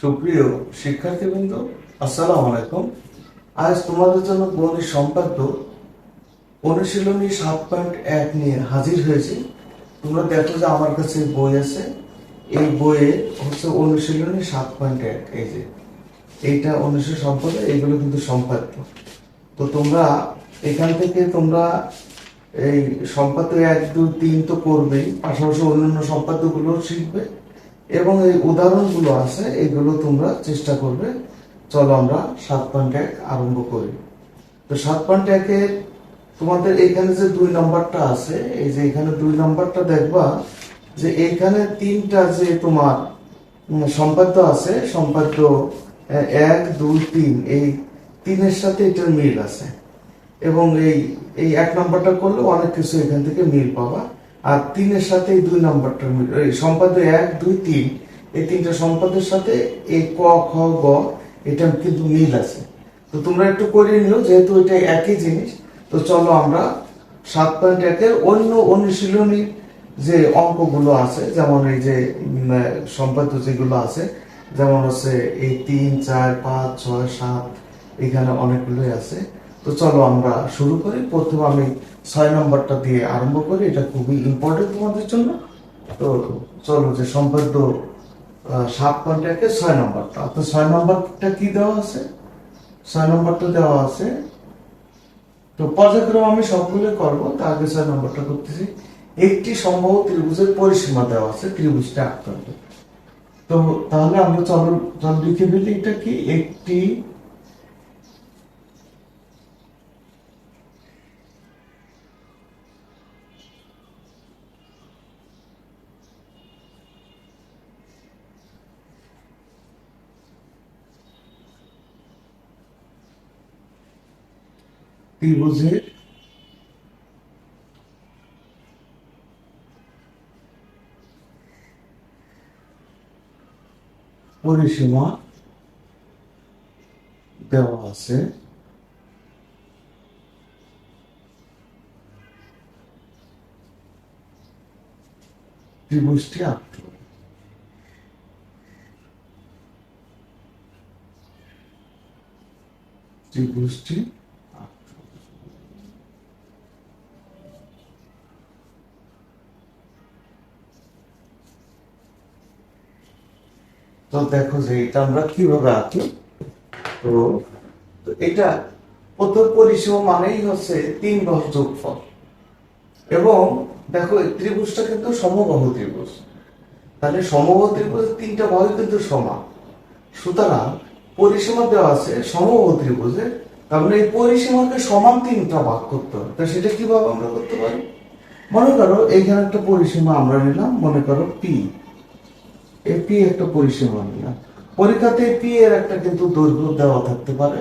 সুপ্রিয় শিক্ষার্থীবৃন্দ, আসসালামু আলাইকুম। আজ তোমাদের জন্য গণিত সম্পাদ্য অনুশীলনী সাত পয়েন্ট এক নিয়ে হাজির হয়েছি। তোমরা দেখো যে আমার কাছে বই আছে। এই বইয়ে হচ্ছে অনুশীলনী সাত পয়েন্ট এক, এই যে। এইটা অনুশীলন সম্পাদ্য এইগুলো কিন্তু সম্পাদ্য। তো তোমরা এখান থেকে তোমরা এই সম্পাদ্য এক, দুই, তিন তো করবেই, পাশাপাশি অন্যান্য সম্পাদ্যগুলো শিখবে। এবং এই উদাহরণগুলো আছে, এগুলো তোমরা চেষ্টা করবে। চলো আমরা সাত পয়েন্ট এক আরম্ভ করি। তো সাত পয়েন্ট একের তোমাদের এখানে যে দুই নাম্বারটা আছে, এই যে এখানে দুই নাম্বারটা দেখবা যে এখানে তিনটা যে তোমার সম্পাদ্য আছে, সম্পাদ্য এক, দুই, তিন, এই তিনের সাথে এটার মিল আছে। এবং এই এই এক নাম্বারটা করলে অনেক কিছু এখান থেকে মিল পাবা। আর তিনের সাথে দুই নাম্বারটা এই সম্পাদ্য এক, দুই, তিন, এই তিনটা সম্পাদের সাথে এই ক, খ, গ এটা কিন্তু মিল আছে। তো তোমরা একটু করে নিও, যেহেতু এটা একই জিনিস, তো চলো আমরা সাত পয়েন্ট একের অন্য অনুশীলনী যে অঙ্কগুলো আছে, যেমন এই যে সম্পাদ্য যেগুলো আছে, যেমন হচ্ছে এই তিন, চার, পাঁচ, ছয়, সাত, এখানে অনেকগুলোই আছে। তো চলো আমরা শুরু করি। প্রথমে আমি ছয় নম্বরটা দিয়ে আরম্ভ করি। এটা খুবই ইম্পর্টেন্ট তোমাদের জন্য। তো চলো যে সম্পাদ্য সাত পয়েন্ট ছয় নম্বরটা। তো ছয় নম্বরটা কি দেওয়া আছে? ছয় নম্বরটা দেওয়া আছে, তো পর্যায়ক্রমে আমি সবগুলো করব। তার আগে ছয় নম্বরটা করতেছি। একটি সম্ভব ত্রিভুজের পরিসীমা দেওয়া আছে, ত্রিভুজটা হবে তো তাহলে আমরা চলো চল লিখে ফেলি এটা কি? একটি ত্রিভুজের পরিসীমা দেওয়া আছে ত্রিভুজটি আঁকতে। ত্রিভুজটি তো দেখো যে এটা আমরা কীভাবে আঁকি? তো এটা প্রথম পরিসীমা মানেই হচ্ছে তিন বাহু যোগফল। এবং দেখো ত্রিভুজটা কিন্তু সমবাহু ত্রিভুজ। তাহলে সমবাহু ত্রিভুজের তিনটা বাহু কিন্তু সমান। সুতরাং পরিসীমা দেওয়া আছে সমবাহু ত্রিভুজে, তার মানে এই পরিসীমাকে সমান তিনটা ভাগ করতে হবে। তা সেটা কীভাবে আমরা করতে পারি? মনে করো, এইখানে একটা পরিসীমা আমরা নিলাম, মনে করো পি এই পি একটা পরিসীমা নিলাম পরীক্ষাতে পি এর একটা কিন্তু দৈর্ঘ্য দেওয়া থাকতে পারে,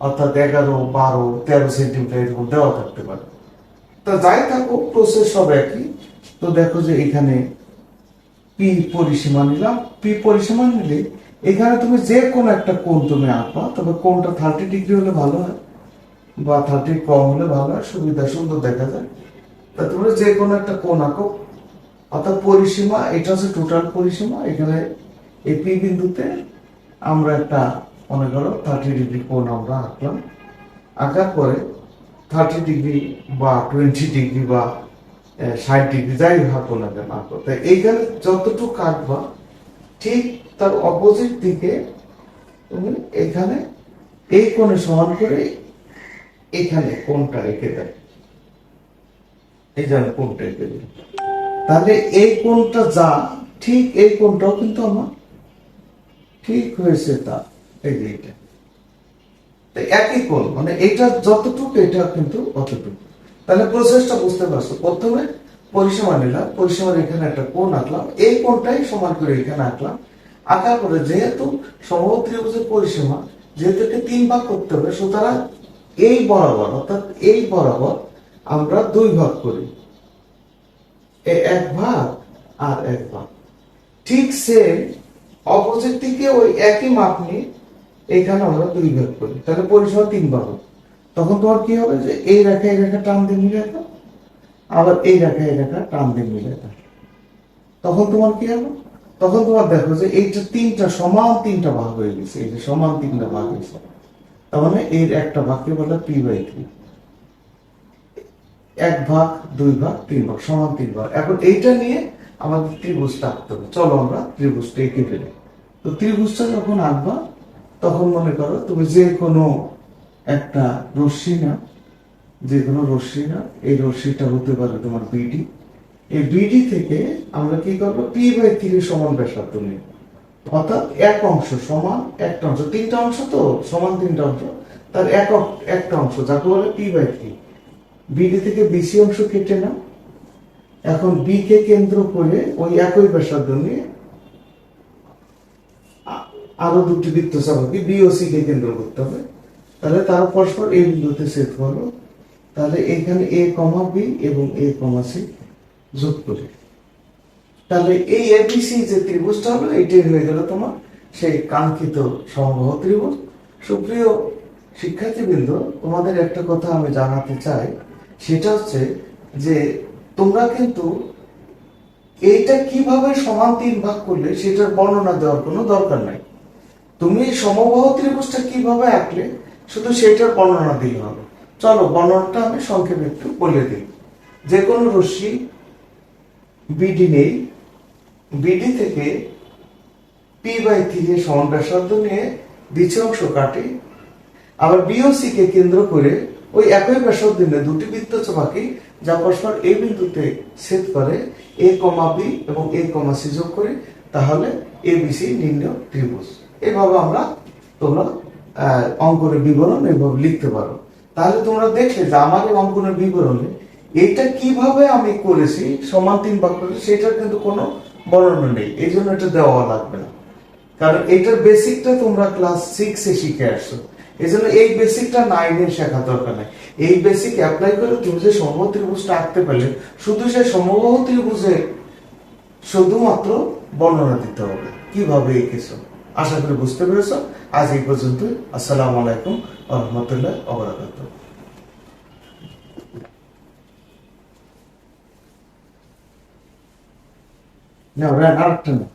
অর্থাৎ এগারো, বারো, তেরো সেন্টিমিটার দেওয়া থাকতে পারে। তা যাই থাকুক প্রসেস সব একই। তো দেখো যে এখানে পি পরিসীমা নিলাম। পি পরিসীমা নিলে এখানে তুমি যে কোনো একটা কোণ তুমি আঁকবা, তবে কোণটা থার্টি ডিগ্রি হলে ভালো হয়, বা থার্টি কম হলে ভালো হয়, সুবিধা সুন্দর দেখা যায়। তা তোমরা যে কোনো একটা কোণ আঁকো অর্থাৎ পরিসীমা, এটা হচ্ছে টোটাল পরিসীমা, এখানে এই পি বিন্দুতে আমরা একটা, মনে করো থার্টি ডিগ্রি কোণ আমরা আঁকলাম। আঁকার পরে থার্টি ডিগ্রি বা টোয়েন্টি ডিগ্রি বা ষাট ডিগ্রি যাই হাঁকো না কেন আঁকো। তাই এইখানে যতটুকু কাটবা ঠিক তার অপোজিট দিকে তুমি এখানে এই কোণে সমান করে এখানে কোণটা রেখে দেয় এই যে আমি কোণটা রেখে দিই। তাহলে এই কোণটা যা, ঠিক এই কোণটাও কিন্তু আমার। ঠিক হয়েছে তা, এই যে এটা। একই কোণ মানে এটা যতটুকু, এটা কিন্তু অতটুকু। তাহলে প্রসেসটা বুঝতে পারছ। প্রথমে পরিসীমা নিলাম, পরিসীমার এখানে একটা কোণ আঁকলাম। এই কোণটাই সমান করে এখানে আঁকলাম। আঁকার পরে যেহেতু সমবাহু পরিসীমা, যেহেতু একে তিন ভাগ করতে হবে, সুতরাং এই বরাবর, অর্থাৎ এই বরাবর আমরা দুই ভাগ করি। এ এক ভাগ আর এক ভাগ। ঠিক সেম অপোজিট দিকে ওই একই মাপ নিয়ে এখানে আমরা দুই ভাগ করি। তাহলে পরিসীমা তিন ভাগ। তখন তোমার কি হবে যে এই রেখা এই রেখা টান দিয়ে মিলে দাও। আবার এই রেখা এই রেখা টান দিয়ে মিলে দাও। তখন তোমার কি হবে? তখন তোমার দেখো যে এইটা তিনটা সমান তিনটা ভাগ হয়ে গেছে। এই যে সমান তিনটা ভাগ হয়েছে। তার মানে এর একটা ভাগকে বলে পি বাই থ্রি এক ভাগ, দুই ভাগ, তিন ভাগ, সমান তিন ভাগ। এখন এইটা নিয়ে আমাদের ত্রিভুজটা আঁকতে হবে। চলো আমরা ত্রিভুজটা এঁকে ফেলি। তো ত্রিভুজটা যখন আঁকবা, তখন মনে করো তুমি যে কোনো একটা রশ্মি না যে কোনো রশ্মি না এই রশ্মিটা হতে পারে তোমার বিডি এই বিডি থেকে আমরা কি করব? পি বাই থ্রি সমান ব্যাসার্ধ নিব অর্থাৎ এক অংশ সমান একটা অংশ। তিনটা অংশ তো? সমান তিনটা অংশ। তার এক একটা অংশ, যাকে বলে পি বাই থ্রি বিডি থেকে বিসি অংশ কেটে নাও। এখন বি কে কেন্দ্র করে ওই একই ব্যাসার্ধ নিয়ে আরও দুটি বৃত্ত চাপাকে বি ও সি কে কেন্দ্র করতে হবে। তাহলে তারা পরস্পর এই বিন্দুতে সেট করল তাহলে এখানে এ কমা বি এবং এ কমা সি যোগ করে। তাহলে এই এবিসি যে ত্রিভুজটা হলো, এটাই হয়ে গেল তোমার সেই কাঙ্ক্ষিত সমবাহ ত্রিভুজ। সুপ্রিয় শিক্ষার্থীবৃন্দ, তোমাদের একটা কথা আমি জানাতে চাই। সেটা হচ্ছে যে তোমরা কিন্তু এইটা কীভাবে সমান তিন ভাগ করলে সেটার বর্ণনা দেওয়ার কোনো দরকার নাই। তুমি সমবাহ ত্রিভুজটা কীভাবে আঁকলে শুধু সেটার বর্ণনা দিলে হবে। চলো বর্ণনাটা আমি সংক্ষেপে একটু বলে দিই। যে কোনো রশ্মি বিডি নেই। বিডি থেকে পি বাই থ্রি সমান ব্যাসার্ধ নিয়ে বিচে অংশ কাটে। আবার বিওসি কে কেন্দ্র করে ওই একই ব্যাসার্ধ দুটি বৃত্ত বাকি যা পরস্পর এই বিন্দুতে ছেদ করে এ কমা বি এবং এ কমা সি যোগ করে, তাহলে এ বিসি নির্ণয় ত্রিভুজ। এইভাবে আমরা তোমরা অঙ্কনের বিবরণ এইভাবে লিখতে পারো। তাহলে তোমরা দেখলে যে আমার এই অঙ্কনের বিবরণে এটা কীভাবে আমি করেছি, সমান তিন ভাগ করেছি, সেটার কিন্তু কোনো বর্ণনা নেই। এই জন্য এটা দেওয়া লাগবে না। কারণ এটার বেসিকটা তোমরা ক্লাস সিক্সে শিখে আসছো। এই জন্য এই বেসিকটা শেখা দরকার নাই। এই বেসিক অ্যাপ্লাই করে তুমি যে ত্রিভুজটা আঁকতে পারলে, শুধু শুধুমাত্র বর্ণনা দিতে হবে। কীভাবে এঁকেছো? আশা করি বুঝতে পেরেছ। আজ এই পর্যন্ত আসসালামু আলাইকুম রহমতুল্লাহ অবরাকাত না আরেকটা না